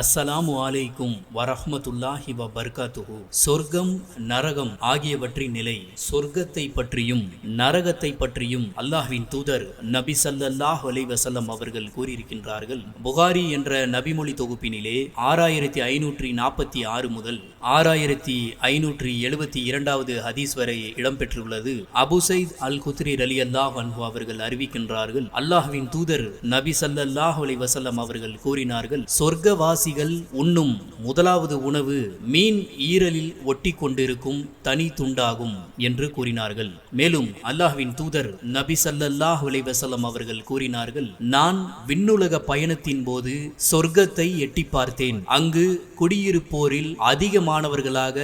அஸ்ஸலாமு அலைக்கும் வரஹமத்துல்லாஹி வ பர்காத்துஹு சொர்க்கம் நரகம் ஆகியவற்றின் நிலை சொர்க்கத்தை பற்றியும் நரகத்தை பற்றியும் அல்லாஹ்வின் தூதர் நபி ஸல்லல்லாஹு அலைஹி அவர்கள் கூறியிருக்கின்றார்கள். புகாரி என்ற நபிமொழி தொகுப்பினிலே ஆறாயிரத்தி ஐநூற்றி நாற்பத்தி ஆறு முதல் ஆறாயிரத்தி ஐநூற்றி எழுபத்தி இரண்டாவது ஹதீஸ் வரை இடம்பெற்றுள்ளது. அபு சைத் அல் குத்ரி அலி அல்லாஹ் அன்ஹு அவர்கள் அறிவிக்கின்றார்கள். அல்லாஹ்வின் தூதர் நபி சல்லாஹ் அலி வசல்லம் அவர்கள் கூறினார்கள் சொர்க்கவாசிகள் உண்ணும் முதலாவது உணவு மீன் ஈரலில் ஒட்டி கொண்டிருக்கும் தனி துண்டாகும் என்று கூறினார்கள். மேலும் அல்லாஹ்வின் தூதர் நபி சல்லல்லாஹ் அலைஹி அவர்கள் கூறினார்கள் நான் விண்ணுலக பயணத்தின் போது சொர்க்கத்தை எட்டி பார்த்தேன். அங்கு குடியிருப்போரில் அதிகமானவர்களாக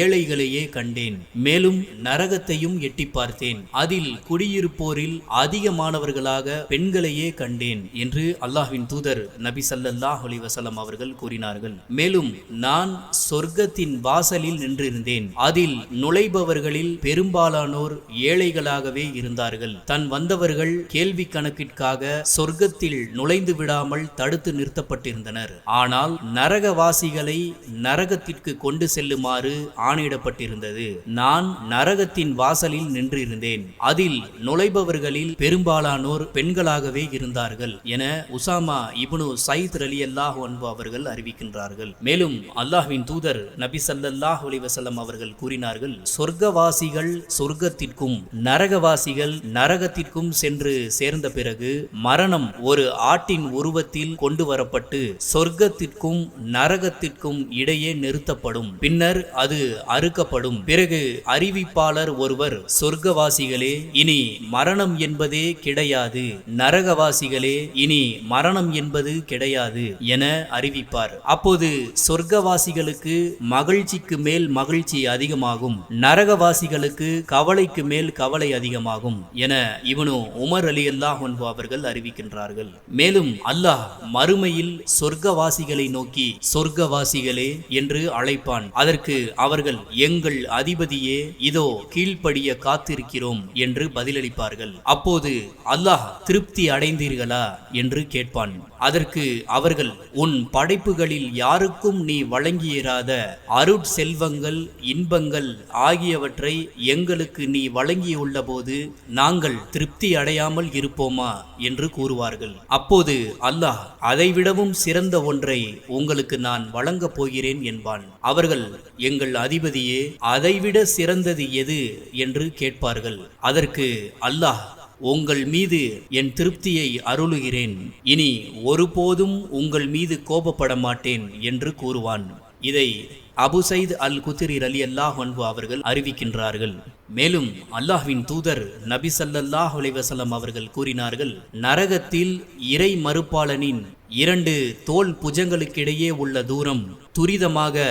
ஏழைகளையே கண்டேன். மேலும் நரகத்தையும் எட்டி பார்த்தேன். அதில் குடியிருப்போரில் அதிகமானவர்களாக பெண்களையே கண்டேன் என்று அல்லாஹ்வின் தூதர் நபி சல்லல்லாஹ் அலைஹி அவர்கள் கூறினார்கள். மேலும் நான் சொர்க்கத்தின் வாசலில் நின்றிருந்தேன். அதில் நுழைபவர்களில் பெரும்பாலானோர் ஏழைகளாகவே இருந்தார்கள். தன் வந்தவர்கள் கேள்வி கணக்கிற்காக சொர்க்கத்தில் நுழைந்து விடாமல் தடுத்து நிறுத்தப்பட்டிருந்தனர். ஆனால் நரகவாசிகளை நரகத்திற்கு கொண்டு செல்லுமாறு ஆணையிடப்பட்டிருந்தது. நான் நரகத்தின் வாசலில் நின்றிருந்தேன். அதில் நுழைபவர்களில் பெரும்பாலானோர் பெண்களாகவே இருந்தார்கள். என உசாமா இபுனு சயித் அலி அல்லாஹ் அன்பு அவர்கள் அறிவிக்கின்றார்கள். மேலும் அல்லாஹ்வின் தூதர் நபி ஸல்லல்லாஹு அலிவசல்லம் அவர்கள் கூறினார்கள் சொர்க்கவாசிகள் சொர்க்கத்திற்கும் நரகவாசிகள் நரகத்திற்கும் சென்று சேர்ந்த பிறகு மரணம் ஒரு ஆட்டின் உருவத்தில் கொண்டு வரப்பட்டு சொர்க்கத்திற்கும் நரகத்திற்கும் இடையே நிறுத்தப்படும். பின்னர் அது அறுக்கப்படும். பிறகு அறிவிப்பாளர் ஒருவர் சொர்க்கவாசிகளே இனி மரணம் என்பதே கிடையாது. நரகவாசிகளே இனி மரணம் என்பது கிடையாது என அறிவிப்பார். அப்போது சொர்க்கவாசிகளுக்கு மகிழ்ச்சிக்கு மேல் மகிழ்ச்சி அதிகமாகும். நரகவாசிகளுக்கு கவலைக்கு மேல் கவலை அதிகமாகும் என இவனு உமர் அலி அல்லாஹ் அவர்கள் அறிவிக்கின்றார்கள். மேலும் அல்லாஹ் மறுமையில் சொர்க்கவாசிகளை நோக்கி சொர்க்கவாசிகளே என்று அழைப்பான். அதற்கு அவர்கள் எங்கள் அதிபதியே இதோ கீழ்ப்படிய காத்திருக்கிறோம் என்று பதிலளிப்பார்கள். அப்போது அல்லாஹ் திருப்தி அடைந்தீர்களா என்று கேட்பான். அதற்கு அவர்கள் உன் படைப்புகளில் யாருக்கும் நீ வழங்கியிராத அருட்செல்வங்கள் இன்பங்கள் ஆகியவற்றை எங்களுக்கு நீ வழங்கியுள்ள போது நாங்கள் திருப்தி அடையாமல் இருப்போமா என்று கூறுவார்கள். அப்போது அல்லாஹ் அதைவிடவும் சிறந்த ஒன்றை உங்களுக்கு நான் வழங்கப் போகிறேன் என்பான். அவர்கள் எங்கள் அதிபதியே அதைவிட சிறந்தது எது? என்று கேட்பார்கள். அதற்கு அல்லாஹ் உங்கள் மீது என் திருப்தியை அருளுகிறேன். இனி ஒருபோதும் உங்கள் மீது கோபப்பட மாட்டேன் என்று கூறுவான். இதை அபு சைத் அல் குத்திரி அலி அல்லாஹ் அன்பு அவர்கள் அறிவிக்கின்றார்கள். மேலும் அல்லாஹ்வின் தூதர் நபி சல்லல்லாஹ் அலைவசல்லம் அவர்கள் கூறினார்கள் நரகத்தில் இறை மறுப்பாளனின் இரண்டு தோல் புஜங்களுக்கிடையே உள்ள தூரம் துரிதமாக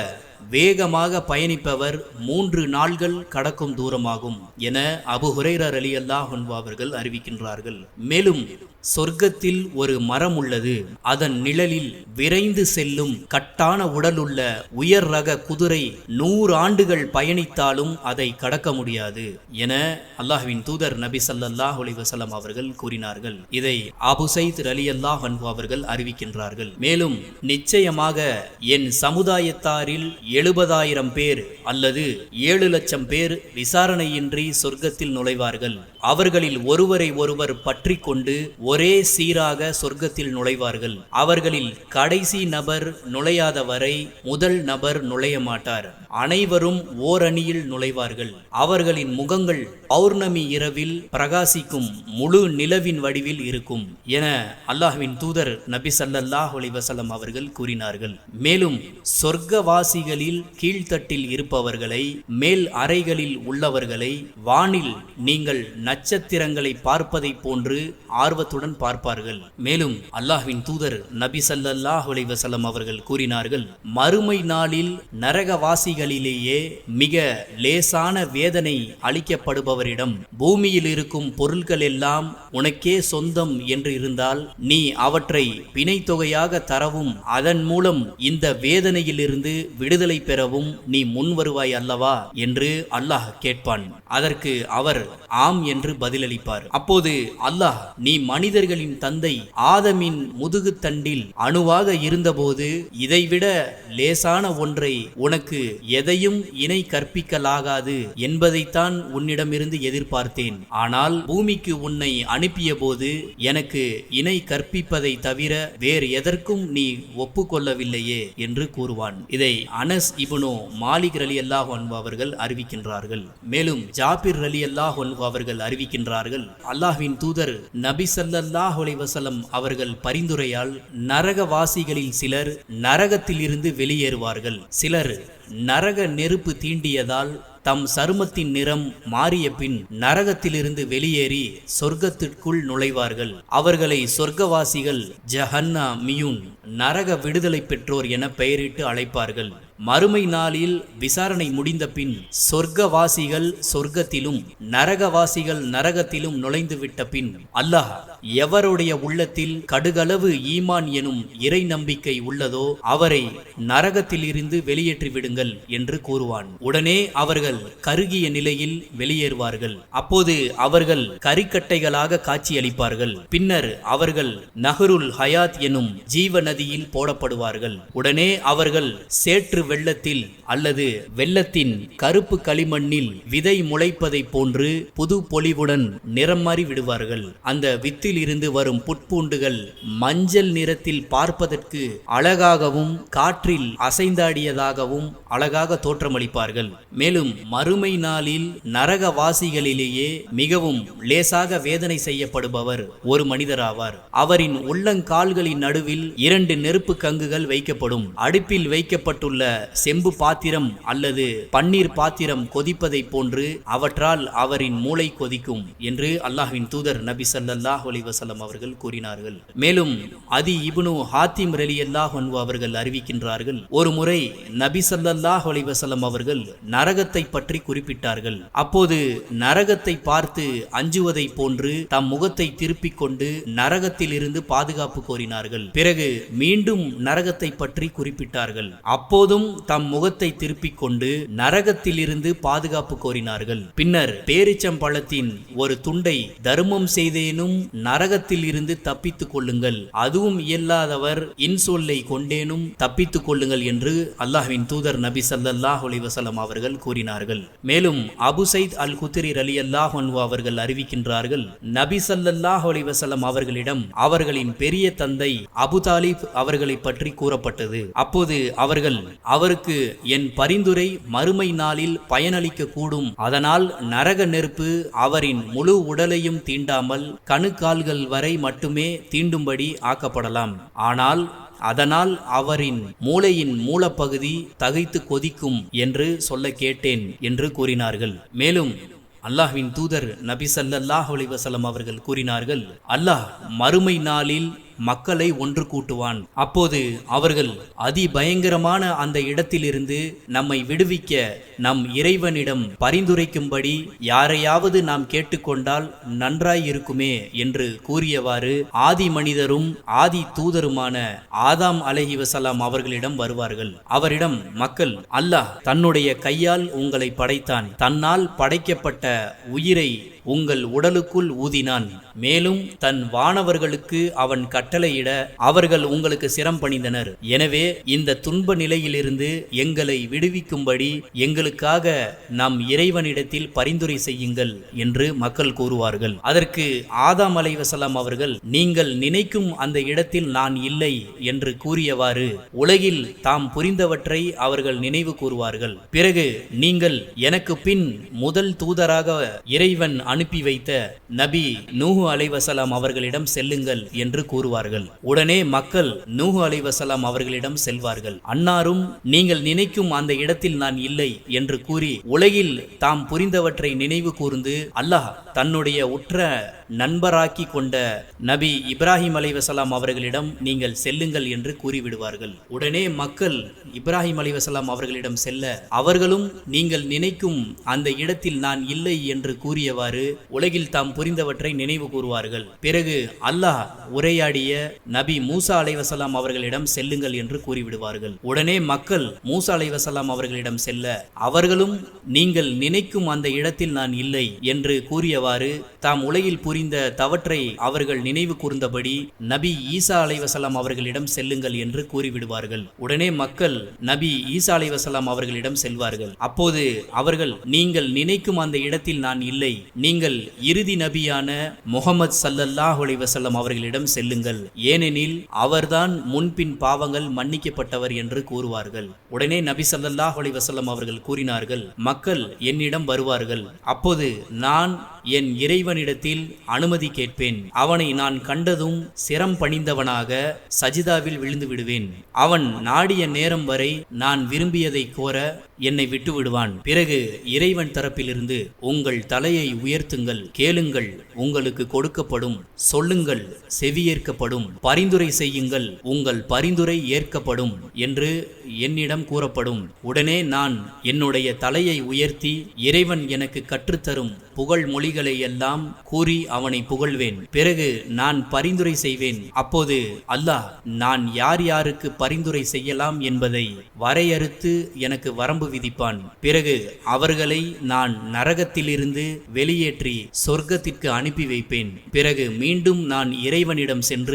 வேகமாக பயணிப்பவர் மூன்று நாள்கள் கடக்கும் தூரமாகும் என அபு ஹுரைரர் அலி அல்லாஹ் அவர்கள் அறிவிக்கின்றார்கள். மேலும் சொர்க்கத்தில் ஒரு மரம் உள்ளது அதன் நிழலில் விரைந்து செல்லும் கட்டான உடலுள்ள உயர் ரக குதிரை நூறு ஆண்டுகள் பயணித்தாலும் அதை கடக்க முடியாது என அல்லாஹ்வின் தூதர் நபி சல்லாஹ் வசலம் அவர்கள் கூறினார்கள். இதை அபுசைத் அலி அல்லாஹ் அன்பு அவர்கள் அறிவிக்கின்றார்கள். மேலும் நிச்சயமாக என் சமுதாயத்தாரில் எழுபதாயிரம் பேர் அல்லது ஏழு லட்சம் பேர் விசாரணையின்றி சொர்க்கத்தில் நுழைவார்கள். அவர்களில் ஒருவரை ஒருவர் பற்றி கொண்டு ஒரே சீராக சொர்க்கத்தில் நுழைவார்கள். அவர்களில் கடைசி நபர் நுழையாத வரை முதல் நபர் நுழைய மாட்டார் அனைவரும் ஓரணியில் நுழைவார்கள். அவர்களின் முகங்கள் பௌர்ணமி இரவில் பிரகாசிக்கும் முழு நிலவின் வடிவில் இருக்கும் என அல்லாஹ்வின் தூதர் நபி சல்லல்லாஹ் வசலம் அவர்கள் கூறினார்கள். மேலும் சொர்க்கவாசிகளில் கீழ்த்தட்டில் இருப்பவர்களை மேல் அறைகளில் உள்ளவர்களை வானில் நீங்கள் நட்சத்திரங்களை பார்ப்பதை போன்று ஆர்வத்துடன் பார்ப்பார்கள். மேலும் அல்லாஹ்வின் தூதர் நபி சல்லாஹ் அலைவசல்லம் அவர்கள் கூறினார்கள் மறுமை நாளில் நரகவாசிகளிலேயே மிக லேசான வேதனை அளிக்கப்படுபவரிடம் பூமியில் இருக்கும் பொருள்கள் எல்லாம் உனக்கே சொந்தம் என்று இருந்தால் நீ அவற்றை பிணை தொகையாக தரவும் அதன் மூலம் இந்த வேதனையிலிருந்து விடுதலை பெறவும் நீ முன் வருவாய் அல்லவா? என்று அல்லாஹ் கேட்பான். அதற்கு அவர் ஆம் என் என்று பதிலளிப்பார். அப்போது அல்லாஹ் நீ மனிதர்களின் தந்தை ஆதமின் முதுகுத்தண்டில் அணுவாக இருந்தபோது இதைவிட லேசான ஒன்றை உனக்கு எதையும் இணை கற்பிக்கலாகாது என்பதைத்தான் உன்னிடமிருந்து எதிர்பார்த்தேன். ஆனால் பூமிக்கு உன்னை அனுப்பிய போது எனக்கு இணை கற்பிப்பதை தவிர வேறு எதற்கும் நீ ஒப்புக்கொள்ளவில்லையே என்று கூறுவான். இதை அனஸ் இபுனோ மாலிக் ரலி அல்லாஹ் அவர்கள் அறிவிக்கின்றார்கள். மேலும் ஜாபிர் ரலி அல்லாஹ் அவர்கள் அறிவிக்கின்றார்கள். அல்லாஹ்வின் தூதர் நபி சல்லல்லாஹ் வசலம் அவர்கள் பரிந்துரையால் நரகவாசிகளில் சிலர் நரகத்தில் இருந்து வெளியேறுவார்கள். சிலர் நரக நெருப்பு தீண்டியதால் தம் சருமத்தின் நிறம் மாறிய பின் நரகத்திலிருந்து வெளியேறி சொர்க்கத்திற்குள் நுழைவார்கள். அவர்களை சொர்க்கவாசிகள் ஜஹன்னா மியூன் நரக விடுதலை பெற்றோர் என பெயரிட்டு அழைப்பார்கள். மறுமை நாளில் விசாரணை முடிந்த பின் சொர்க்கவாசிகள் சொர்க்கத்திலும் நரகவாசிகள் நரகத்திலும் நுழைந்து விட்ட பின் அல்லாஹ் எவருடைய உள்ளத்தில் கடுகளவு ஈமான் எனும் இறை நம்பிக்கை உள்ளதோ அவரை நரகத்திலிருந்து வெளியேற்றி விடுங்கள் என்று கூறுவான். உடனே அவர்கள் கருகிய நிலையில் வெளியேறுவார்கள். அப்போது அவர்கள் கரிக்கட்டைகளாக காட்சியளிப்பார்கள். பின்னர் அவர்கள் நஹருல் ஹயாத் எனும் ஜீவ நதியில் போடப்படுவார்கள். உடனே அவர்கள் சேற்று வெள்ளத்தில் அல்லது வெள்ளத்தின் கருப்பு களிமண்ணில் விதை முளைப்பதைப் போன்று புது பொலிவுடன் நிறம் மாறி விடுவார்கள் அந்த வித்தில் இருந்து வரும் புட்பூண்டுகள் மஞ்சள் நிறத்தில் பார்ப்பதற்கு அழகாகவும் காற்றில் அசைந்தாடியதாகவும் அழகாக தோற்றமளிப்பார்கள். மேலும் மறுமை நாளில் நரகவாசிகளிலேயே மிகவும் லேசாக வேதனை செய்யப்படுபவர் ஒரு மனிதராவார். அவரின் உள்ளங்கால்களின் நடுவில் இரண்டு நெருப்பு கங்குகள் வைக்கப்படும். அடுப்பில் வைக்கப்பட்டுள்ள செம்பு பாத்திரம் அல்லது பன்னீர் பாத்திரம் கொதிப்பதைப் போன்று அவற்றால் அவரின் மூளை கொதிக்கும் என்று அல்லாஹ்வின் தூதர் நபி சல்லாஹ் அலைஹி அவர்கள் கூறினார்கள். மேலும் அதி இபுனு ஹாத்திம் ரலி அல்லாஹ் அவர்கள் அறிவிக்கின்றார்கள் ஒரு முறை நபி சல்லாஹ் அலைஹி அவர்கள் நரகத்தை பற்றி குறிப்பிட்டார்கள். அப்போது நரகத்தை பார்த்து அஞ்சுவதைப் போன்று தம் முகத்தை திருப்பிக் கொண்டு நரகத்தில் இருந்து பாதுகாப்பு கோரினார்கள். பிறகு மீண்டும் நரகத்தை பற்றி குறிப்பிட்டார்கள். அப்போதும் தம் முகத்தை திருப்பிக் கொண்டு நரகத்திலிருந்து பாதுகாப்பு கோரினார்கள். பின்னர் பேரிச்சம்பழத்தின் ஒரு துண்டை தர்மம் செய்தேனும் நரகத்தில் இருந்து தப்பித்துக் கொள்ளுங்கள். அதுவும் இயலாதவர் இன்சொல்லை கொண்டேனும் தப்பித்துக் கொள்ளுங்கள் என்று அல்லாஹ்வின் தூதர் நபி சல்லாஹ் அலிவசலம் அவர்கள் கூறினார்கள். மேலும் அபு சைத் அல் குத்ரி அலி அல்லாஹ் அவர்கள் அறிவிக்கின்றார்கள் நபி சல்லாஹ் அலிவசலம் அவர்களிடம் அவர்களின் பெரிய தந்தை அபு தாலிப் அவர்களை பற்றி கூறப்பட்டது. அப்போது அவர்கள் அவருக்கு என் பரிந்துரை மறுமை நாளில் பயனளிக்க கூடும் அதனால் நரக நெருப்பு அவரின் முழு உடலையும் தீண்டாமல் கணுக்கால்கள் வரை மட்டுமே தீண்டும்படி ஆக்கப்படலாம். ஆனால் அதனால் அவரின் மூளையின் மூலப்பகுதி தகைத்து கொதிக்கும் என்று சொல்ல கேட்டேன் என்று கூறினார்கள். மேலும் அல்லாஹ்வின் தூதர் நபி சல்லாஹ் அலைஹி அவர்கள் கூறினார்கள் அல்லாஹ் மறுமை நாளில் மக்களை ஒன்று கூட்டுவான். அப்போது அவர்கள் அதிபயங்கரமான அந்த இடத்திலிருந்து நம்மை விடுவிக்க நம் இறைவனிடம் பரிந்துரைக்கும்படி யாரையாவது நாம் கேட்டுக்கொண்டால் நன்றாய் இருக்குமே என்று கூறியவாறு ஆதி மனிதரும் ஆதி தூதருமான ஆதாம் அலஹி வசலாம் அவர்களிடம் வருவார்கள். அவரிடம் மக்கள் அல்லாஹ் தன்னுடைய கையால் உங்களை படைத்தான். தன்னால் படைக்கப்பட்ட உயிரை உங்கள் உடலுக்குள் ஊதினான். மேலும் தன் வானவர்களுக்கு அவன் கட்டளையிட அவர்கள் உங்களுக்கு சிரம் பணிந்தனர். எனவே இந்த துன்ப நிலையிலிருந்து எங்களை விடுவிக்கும்படி எங்களுக்காக நம் இறைவனிடத்தில் பரிந்துரை செய்யுங்கள் என்று மக்கள் கூறுவார்கள். அதற்கு ஆதாம் அலைவசலாம் அவர்கள் நீங்கள் நினைக்கும் அந்த இடத்தில் நான் இல்லை என்று கூறியவாறு உலகில் தாம் புரிந்தவற்றை அவர்கள் நினைவு கூறுவார்கள். பிறகு நீங்கள் எனக்கு பின் முதல் தூதராக இறைவன் அனுப்பி வைத்த நபி நூஹு அலைவசலாம் அவர்களிடம் செல்லுங்கள் என்று கூறுவார்கள் உடனே மக்கள் நூஹு அலைவசலாம் அவர்களிடம் செல்வார்கள். அன்னாரும் நீங்கள் நினைக்கும் அந்த இடத்தில் நான் இல்லை என்று கூறி உலகில் தாம் புரிந்தவற்றை நினைவு கூர்ந்து அல்லாஹ் தன்னுடைய உற்ற நண்பராக்கி கொண்ட நபி இப்ராஹிம் அலைவசலாம் அவர்களிடம் நீங்கள் செல்லுங்கள் என்று கூறிவிடுவார்கள். உடனே மக்கள் இப்ராஹிம் அலைவசலாம் அவர்களிடம் செல்ல அவர்களும் நீங்கள் நினைக்கும் அந்த இடத்தில் நான் இல்லை என்று கூறியவாறு உலகில் தாம் புரிந்தவற்றை நினைவு கூறுவார்கள். பிறகு அல்லாஹ் உரையாடிய நபி மூசா அலைவசலாம் அவர்களிடம் செல்லுங்கள் என்று கூறிவிடுவார்கள். உடனே மக்கள் மூசா அலைவசலாம் அவர்களிடம் செல்ல அவர்களும் நீங்கள் நினைக்கும் அந்த இடத்தில் நான் இல்லை என்று கூறியவாறு தாம் உலகில் புரிந்த தவற்றை அவர்கள் நினைவு கூர்ந்தபடி நபி ஈசா அலைவசலாம் அவர்களிடம் செல்லுங்கள் என்று கூறிவிடுவார்கள். உடனே மக்கள் நபி ஈசா அலைவசலாம் அவர்களிடம் செல்வார்கள். அப்போது அவர்கள் நீங்கள் நினைக்கும் அந்த இடத்தில் நான் இல்லை. நீங்கள் இறுதி நபியான முகமது சல்லல்லாஹ் அலைஹி அவர்களிடம் செல்லுங்கள். ஏனெனில் அவர்தான் முன்பின் பாவங்கள் மன்னிக்கப்பட்டவர் என்று கூறுவார்கள். உடனே நபி சல்லாஹ் அலைஹி அவர்கள் கூறினார்கள் மக்கள் என்னிடம் வருவார்கள். அப்போது நான் என் இறைவனிடத்தில் அனுமதி கேட்பேன். அவனை நான் கண்டதும் சிரம் பணிந்தவனாக சஜிதாவில் விழுந்து விடுவேன். அவன் நாடிய நேரம் வரை நான் விரும்பியதை கோர என்னை விட்டு விடுவான். பிறகு இறைவன் தரப்பிலிருந்து உங்கள் தலையை உயர்த்துங்கள். கேளுங்கள் உங்களுக்கு கொடுக்கப்படும். சொல்லுங்கள் செவியேற்க செய்யப்படும் பரிந்துரை செய்யுங்கள் உங்கள் பரிந்துரை ஏற்கப்படும் என்று என்னிடம் கூறப்படும். உடனே நான் என்னுடைய தலையை உயர்த்தி இறைவன் எனக்கு கற்றுத்தரும் புகழ் மொழிகளை எல்லாம் கூறி அவனை புகழ்வேன். பிறகு நான் பரிந்துரை செய்வேன். அப்போது அல்லாஹ் நான் யார் யாருக்கு பரிந்துரை செய்யலாம் என்பதை வரையறுத்து எனக்கு வரம்பு விதிப்பான். பிறகு அவர்களை நான் நரகத்திலிருந்து வெளியேற்றி சொர்க்கத்திற்கு அனுப்பி வைப்பேன். பிறகு மீண்டும் நான் இறைவனிடம் சென்று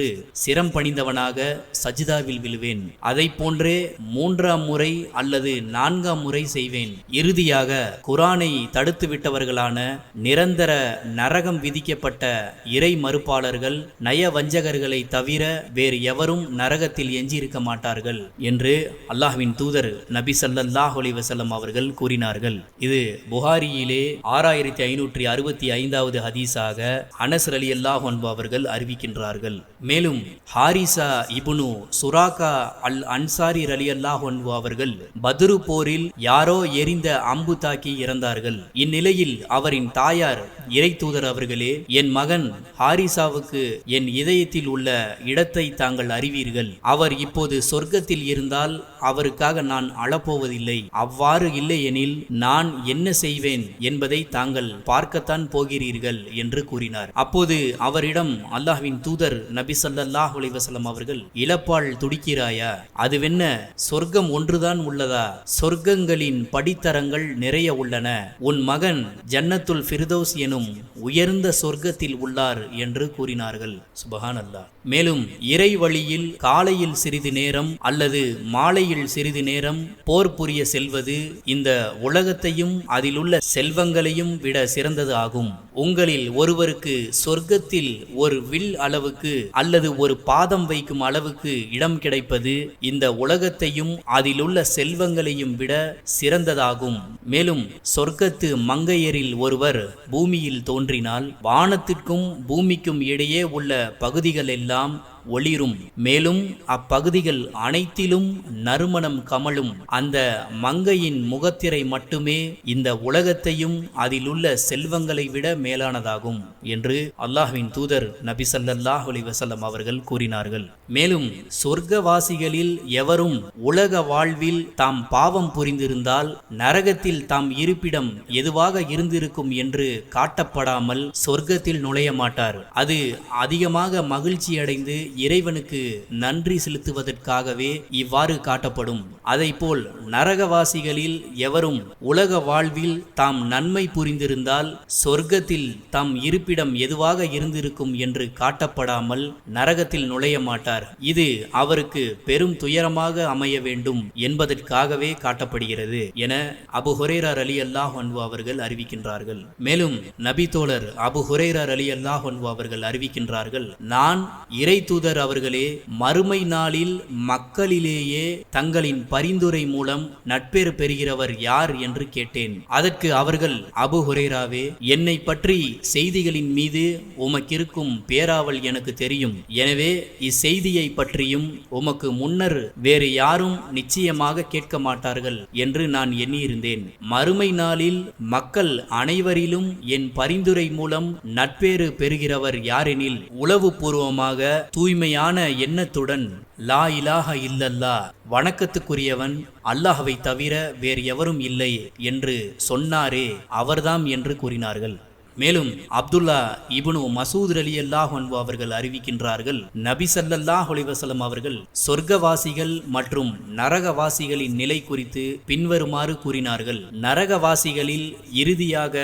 சிரம் பணிந்தவனாக சஜிதாவில் விழுவேன். அதை போன்றே மூன்றாம் முறை அல்லது நான்காம் முறை செய்வேன். இறுதியாக குரானை தடுத்து விட்டவர்களான நிரந்தர நரகம் விதிக்கப்பட்ட இறை மறுப்பாளர்கள் நய வஞ்சகர்களை தவிர வேறு எவரும் நரகத்தில் எஞ்சியிருக்க மாட்டார்கள் என்று அல்லாஹ்வின் தூதர் நபி சல்லாஹ் அலிவசல்லம் அவர்கள் கூறினார்கள். இது புகாரியிலே ஆறாயிரத்தி ஐநூற்றி அறுபத்தி ஐந்தாவது ஹதீஸாக அனஸ் அலி அல்லாஹ் அவர்கள் அறிவிக்கின்றார்கள். மேலும் ஹாரிசா இபுனு சுராகா அல் அன்சாரி அலி அல்லாஹ் அவர்கள் பத்ரு போரில் யாரோ எரிந்த அம்பு தாக்கி இறந்தார்கள். இந்நிலையில் அவரின் தாயார் இறை தூதர் அவர்களே என் மகன் ஹாரிசாவுக்கு என் இதயத்தில் உள்ள இடத்தை தாங்கள் அறிவீர்கள். அவர் இப்போது சொர்க்கத்தில் இருந்தால் அவருக்காக நான் அழப்போவதில்லை. அவ்வாறு இல்லையெனில் நான் என்ன செய்வேன் என்பதை தாங்கள் பார்க்கத்தான் போகிறீர்கள் என்று கூறினார். அப்போது அவரிடம் அல்லாஹ்வின் தூதர் நபி நபி சல்லாஹ் அலிவசலம் அவர்கள் இழப்பால் துடிக்கிறாயா? அதுவென்ன? சொர்க்கம் ஒன்றுதான் உள்ளதா? சொர்க்கங்களின் படித்தரங்கள் நிறைய உள்ளன. உன் மகன் ஜன்னத்துல் ஃபிர்தௌஸ் எனும் உயர்ந்த சொர்க்கத்தில் உள்ளார் என்று கூறினார்கள். சுபஹான் அல்லா மேலும் இறை வழியில் காலையில் சிறிது நேரம் அல்லது மாலையில் சிறிது நேரம் போர் புரிய செல்வது இந்த உலகத்தையும் அதிலுள்ள செல்வங்களையும் விட சிறந்தது ஆகும். உங்களில் ஒருவருக்கு சொர்க்கத்தில் ஒரு வில் அளவுக்கு அல்லது ஒரு பாதம் வைக்கும் அளவுக்கு இடம் கிடைப்பது இந்த உலகத்தையும் அதிலுள்ள செல்வங்களையும் விட சிறந்ததாகும். மேலும் சொர்க்கத்து மங்கையரில் ஒருவர் பூமியில் தோன்றினால் வானத்திற்கும் பூமிக்கும் இடையே உள்ள பகுதிகள் எல்லாம் ஒளிரும். மேலும் அப்பகுதிகள் அனைத்திலும் நறுமணம் கமலும் அந்த மங்கையின் முகத்திரை மட்டுமே இந்த உலகத்தையும் அதிலுள்ள செல்வங்களை விட மேலானதாகும் என்று அல்லாஹ்வின் தூதர் நபி சல்லாஹ் அலி வசல்லம் அவர்கள் கூறினார்கள். மேலும் சொர்க்கவாசிகளில் எவரும் உலக வாழ்வில் தாம் பாவம் புரிந்திருந்தால் நரகத்தில் தாம் இருப்பிடம் எதுவாக இருந்திருக்கும் என்று காட்டப்படாமல் சொர்க்கத்தில் நுழைய மாட்டார். அது அதிகமாக மகிழ்ச்சி அடைந்து இறைவனுக்கு நன்றி செலுத்துவதற்காகவே இவ்வாறு காட்டப்படும். அதைப்போல் நரகவாசிகளில் எவரும் உலக வாழ்வில் தாம் நன்மை புரிந்திருந்தால் சொர்க்கத்தில் தம் இருப்பிடம் எதுவாக இருந்திருக்கும் என்று காட்டப்படாமல் நரகத்தில் நுழைய மாட்டார். இது அவருக்கு பெரும் துயரமாக அமைய வேண்டும் என்பதற்காகவே காட்டப்படுகிறது என அபு ஹுரேரார் அலி அல்லாஹ் அவர்கள் அறிவிக்கின்றார்கள். மேலும் நபி தோழர் அபு ஹுரேரார் அலி அல்லாஹ் அவர்கள் அறிவிக்கின்றார்கள் நான் இறை தூதர் அவர்களே மறுமை நாளில் மக்களிலேயே தங்களின் பரிந்துரை மூலம் நட்பேறு பெறுகிறவர் யார் என்று கேட்டேன். அதற்கு அவர்கள் அபு ஹுரேராவே என்னை பற்றி செய்திகளின் மீது உமக்கிருக்கும் பேராவல் எனக்கு தெரியும். எனவே இச்செய்தியை பற்றியும் உமக்கு முன்னர் வேறு யாரும் நிச்சயமாக கேட்க மாட்டார்கள் என்று நான் எண்ணியிருந்தேன். மறுமை நாளில் மக்கள் அனைவரிலும் என் பரிந்துரை மூலம் நட்பேறு பெறுகிறவர் யாரெனில் உளவு பூர்வமாக தூய் தூய்மையான எண்ணத்துடன் லா இலாக இல்லல்லா வணக்கத்துக்குரியவன் அல்லாஹவை தவிர வேறு எவரும் இல்லை என்று சொன்னாரே அவர்தாம் என்று கூறினார்கள். மேலும் அப்துல்லா இபுனு மசூத் அலி அல்லாஹ் அவர்கள் அறிவிக்கின்றார்கள் நபி சல்லல்லாஹ் அலிவசலம் அவர்கள் சொர்க்கவாசிகள் மற்றும் நரகவாசிகளின் நிலை குறித்து பின்வருமாறு கூறினார்கள். நரகவாசிகளில் இறுதியாக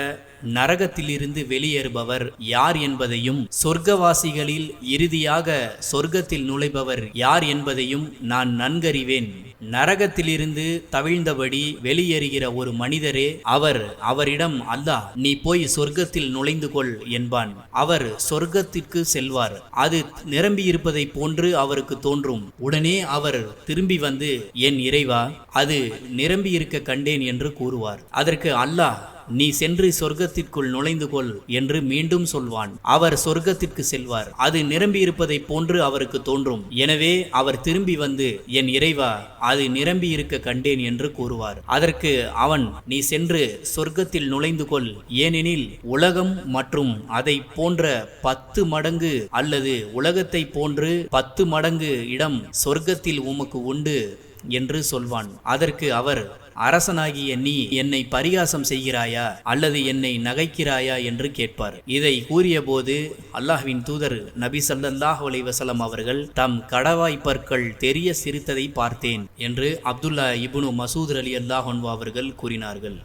நரகத்திலிருந்து வெளியேறுபவர் யார் என்பதையும் சொர்க்கவாசிகளில் இறுதியாக சொர்க்கத்தில் நுழைபவர் யார் என்பதையும் நான் நன்கறிவேன். நரகத்திலிருந்து தவிழ்ந்தபடி வெளியேறுகிற ஒரு மனிதரே அவர் அவரிடம் அல்லாஹ் நீ போய் சொர்க்கத்தில் நுழைந்து கொள் என்பான். அவர் சொர்க்கத்திற்கு செல்வார். அது நிரம்பியிருப்பதை போன்று அவருக்கு தோன்றும். உடனே அவர் திரும்பி வந்து என் இறைவா அது நிரம்பியிருக்க கண்டேன் என்று கூறுவார். அதற்கு அல்லாஹ் நீ சென்று சொர்க்கத்திற்குள் நுழைந்து கொள் என்று மீண்டும் சொல்வான். அவர் சொர்க்கத்திற்கு செல்வார். அது நிரம்பியிருப்பதைப் போன்று அவருக்கு தோன்றும். எனவே அவர் திரும்பி வந்து என் இறைவா அது நிரம்பி இருக்க கண்டேன் என்று கூறுவார். அதற்கு அவன் நீ சென்று சொர்க்கத்தில் நுழைந்து கொள் ஏனெனில் உலகம் மற்றும் அதை போன்ற பத்து மடங்கு அல்லது உலகத்தை போன்று பத்து மடங்கு இடம் சொர்க்கத்தில் உமக்கு உண்டு என்று சொல்வான். அதற்கு அவர் அரசனாகிய நீ என்னை பரிகாசம் செய்கிறாயா அல்லது என்னை நகைக்கிறாயா என்று கேட்பார். இதை கூறியபோது அல்லாஹ்வின் தூதர் நபி ஸல்லல்லாஹு அலைவசலம் அவர்கள் தம் கடவாய் பற்கள் தெரிய சிரித்ததை பார்த்தேன் என்று அப்துல்லா இபுனு மசூத் அலி அல்லாஹ் அவர்கள் கூறினார்கள்.